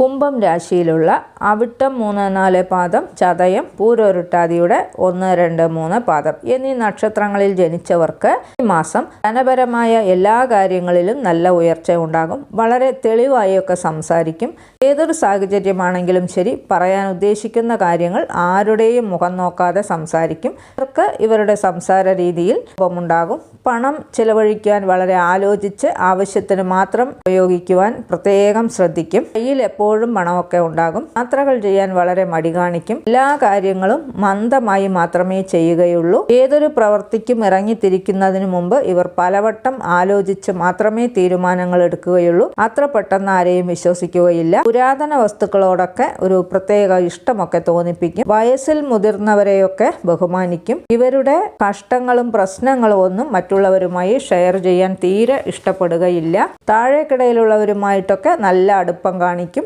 കുംഭം രാശിയിലുള്ള അവിട്ടം മൂന്ന് നാല് പാദം ചതയം പൂരൊരുട്ടാതിയുടെ ഒന്ന് രണ്ട് മൂന്ന് പാദം എന്നീ നക്ഷത്രങ്ങളിൽ ജനിച്ചവർക്ക് ഈ മാസം ധനപരമായ എല്ലാ കാര്യങ്ങളിലും നല്ല ഉയർച്ച ഉണ്ടാകും. വളരെ തെളിവായൊക്കെ സംസാരിക്കും. ഏതൊരു സാഹചര്യമാണെങ്കിലും ശരി പറയാൻ ഉദ്ദേശിക്കുന്ന കാര്യങ്ങൾ ആരുടെയും മുഖം നോക്കാതെ സംസാരിക്കും. ഇവർക്ക് ഇവരുടെ സംസാര രീതിയിൽ ഉണ്ടാകും പണം ചിലവഴിക്കാൻ വളരെ ആലോചിച്ച് ആവശ്യത്തിന് മാത്രം ഉപയോഗിക്കുവാൻ പ്രത്യേകം ശ്രദ്ധിക്കും. കയ്യിൽ എപ്പോഴും പണമൊക്കെ ഉണ്ടാകും. യാത്രകൾ ചെയ്യാൻ വളരെ മടി കാണിക്കും. എല്ലാ കാര്യങ്ങളും മന്ദമായി മാത്രമേ ചെയ്യുകയുള്ളൂ. ഏതൊരു പ്രവൃത്തിക്കും ഇറങ്ങിത്തിരിക്കുന്നതിന് മുമ്പ് ഇവർ പലവട്ടം ആലോചിച്ച് മാത്രമേ തീരുമാനങ്ങൾ എടുക്കുകയുള്ളൂ. അത്ര പെട്ടെന്ന് ആരെയും വിശ്വസിക്കുകയില്ല. പുരാതന വസ്തുക്കളോടൊക്കെ ഒരു പ്രത്യേക ഇഷ്ടമൊക്കെ തോന്നിപ്പിക്കും. വയസ്സിൽ മുതിർന്നവരെയൊക്കെ ബഹുമാനിക്കും. ഇവരുടെ കഷ്ടങ്ങളും പ്രശ്നങ്ങളും ഒന്നും മറ്റുള്ളവരുമായി ഷെയർ ചെയ്യാൻ തീരെ ഇഷ്ടപ്പെടുകയില്ല. താഴേക്കിടയിലുള്ളവരുമായിട്ടൊക്കെ നല്ല അടുപ്പം കാണിക്കും.